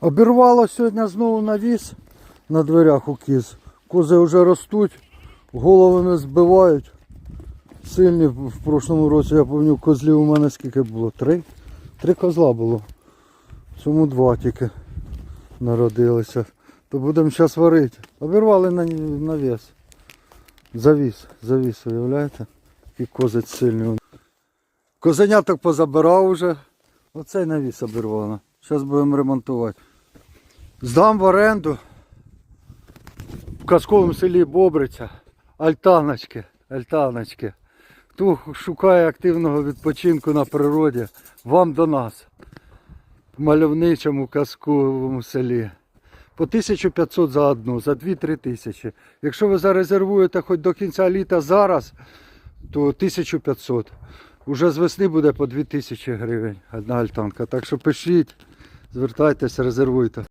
Обірвало сьогодні знову навіс на дверях у кіз. Кози вже ростуть, голови не збивають. Сильні в прошлому році, я пам'ятаю, козлів у мене скільки було? Три? Три козла було. Цьому два тільки народилися. То будемо зараз варити. Обірвали на навіс. Завіс, завіс, уявляєте? І козець сильний. Козеняток позабирав уже. Оцей навіс обірвало. Зараз будемо ремонтувати. Здам в оренду в казковому селі Бобриця. Альтаночки. Альтаночки. Хто шукає активного відпочинку на природі, вам до нас. В мальовничому казковому селі. По 1500 за одну, за 2-3 тисячі. Якщо ви зарезервуєте хоч до кінця літа зараз, то 1500. Уже з весни буде по 2000 гривень одна альтанка. Так що пишіть, звертайтесь, резервуйте.